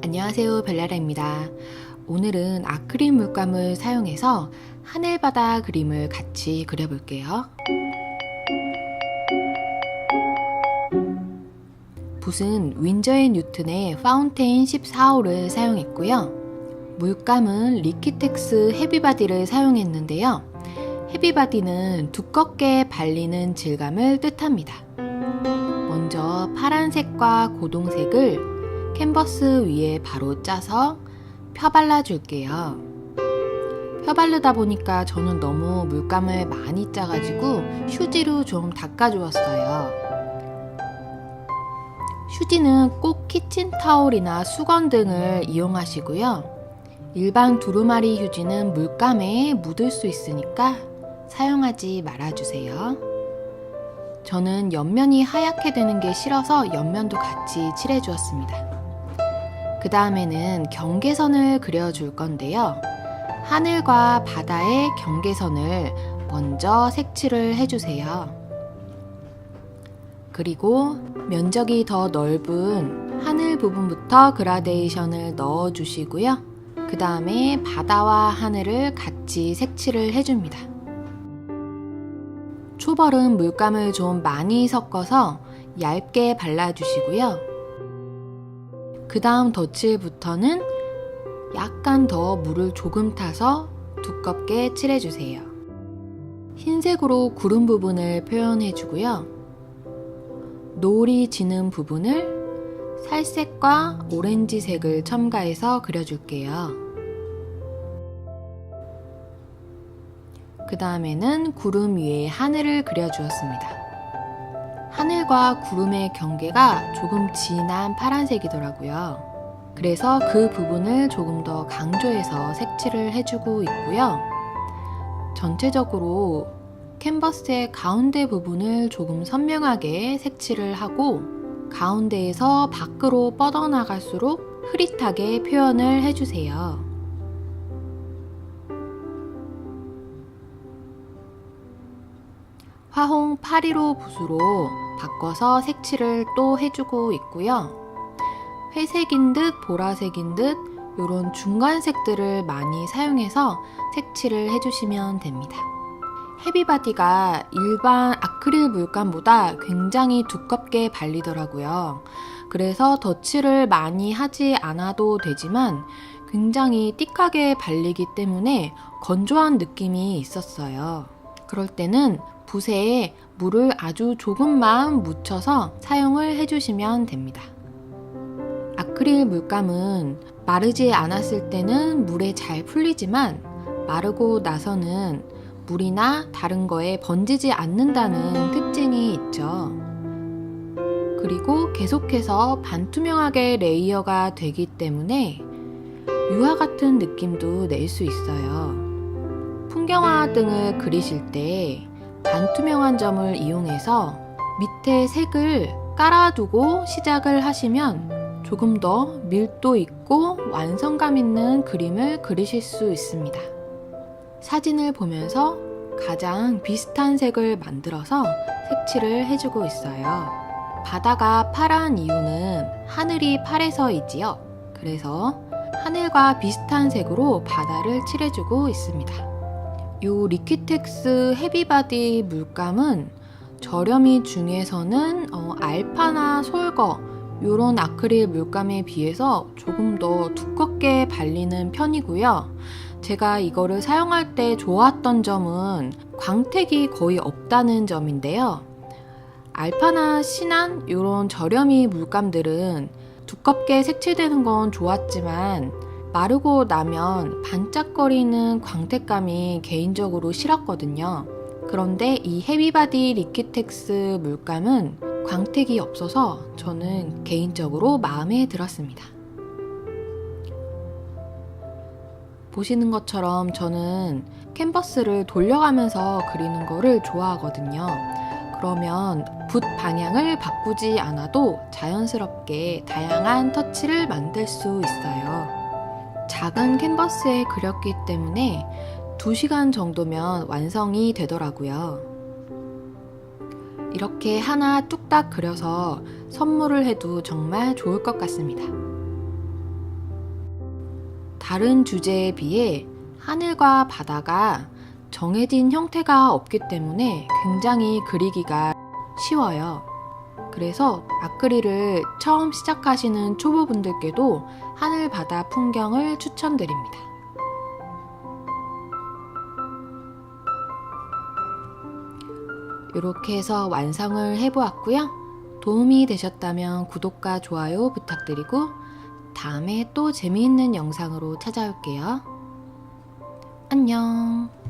안녕하세요 벨라라입니다. 오늘은 아크릴 물감을 사용해서 하늘바다 그림을 같이 그려볼게요. 붓은 윈저앤 뉴튼의 파운테인 14호를 사용했고요. 물감은 리키텍스 헤비바디를 사용했는데요. 헤비바디는 두껍게 발리는 질감을 뜻합니다. 먼저 파란색과 고동색을 캔버스 위에 바로 짜서 펴 발라 줄게요. 펴 바르다 보니까 저는 너무 물감을 많이 짜가지고 휴지로 좀 닦아주었어요. 휴지는 꼭 키친타올이나 수건 등을 이용하시고요. 일반 두루마리 휴지는 물감에 묻을 수 있으니까 사용하지 말아주세요. 저는 옆면이 하얗게 되는 게 싫어서 옆면도 같이 칠해주었습니다. 그 다음에는 경계선을 그려줄 건데요. 하늘과 바다의 경계선을 먼저 색칠을 해주세요. 그리고 면적이 더 넓은 하늘 부분부터 그라데이션을 넣어 주시고요. 그 다음에 바다와 하늘을 같이 색칠을 해줍니다. 초벌은 물감을 좀 많이 섞어서 얇게 발라주시고요. 그 다음 덧칠부터는 약간 더 물을 조금 타서 두껍게 칠해주세요. 흰색으로 구름 부분을 표현해주고요. 노을이 지는 부분을 살색과 오렌지색을 첨가해서 그려줄게요. 그 다음에는 구름 위에 하늘을 그려주었습니다. 하늘과 구름의 경계가 조금 진한 파란색이더라고요. 그래서 그 부분을 조금 더 강조해서 색칠을 해주고 있고요. 전체적으로 캔버스의 가운데 부분을 조금 선명하게 색칠을 하고 가운데에서 밖으로 뻗어나갈수록 흐릿하게 표현을 해주세요. 화홍 815 붓으로 바꿔서 색칠을 또 해주고 있고요. 회색인 듯 보라색인 듯 이런 중간색들을 많이 사용해서 색칠을 해주시면 됩니다. 헤비바디가 일반 아크릴 물감보다 굉장히 두껍게 발리더라고요. 그래서 덧칠을 많이 하지 않아도 되지만 굉장히 띡하게 발리기 때문에 건조한 느낌이 있었어요. 그럴 때는 붓에 물을 아주 조금만 묻혀서 사용을 해주시면 됩니다. 아크릴 물감은 마르지 않았을 때는 물에 잘 풀리지만 마르고 나서는 물이나 다른 거에 번지지 않는다는 특징이 있죠. 그리고 계속해서 반투명하게 레이어가 되기 때문에 유화 같은 느낌도 낼 수 있어요. 풍경화 등을 그리실 때 반투명한 점을 이용해서 밑에 색을 깔아두고 시작을 하시면 조금 더 밀도 있고 완성감 있는 그림을 그리실 수 있습니다. 사진을 보면서 가장 비슷한 색을 만들어서 색칠을 해주고 있어요. 바다가 파란 이유는 하늘이 파래서이지요. 그래서 하늘과 비슷한 색으로 바다를 칠해주고 있습니다. 요 리퀴텍스 헤비바디 물감은 저렴이 중에서는 어, 알파나 솔거 요런 아크릴 물감에 비해서 조금 더 두껍게 발리는 편이고요. 제가 이거를 사용할 때 좋았던 점은 광택이 거의 없다는 점인데요. 알파나 신한 요런 저렴이 물감들은 두껍게 색칠되는 건 좋았지만 마르고 나면 반짝거리는 광택감이 개인적으로 싫었거든요. 그런데 이 헤비바디 리퀴텍스 물감은 광택이 없어서 저는 개인적으로 마음에 들었습니다. 보시는 것처럼 저는 캔버스를 돌려가면서 그리는 거를 좋아하거든요. 그러면 붓 방향을 바꾸지 않아도 자연스럽게 다양한 터치를 만들 수 있어요. 작은 캔버스에 그렸기 때문에 2시간 정도면 완성이 되더라고요. 이렇게 하나 뚝딱 그려서 선물을 해도 정말 좋을 것 같습니다. 다른 주제에 비해 하늘과 바다가 정해진 형태가 없기 때문에 굉장히 그리기가 쉬워요. 그래서 아크릴을 처음 시작하시는 초보분들께도 하늘 바다 풍경을 추천드립니다. 이렇게 해서 완성을 해보았고요. 도움이 되셨다면 구독과 좋아요 부탁드리고 다음에 또 재미있는 영상으로 찾아올게요. 안녕.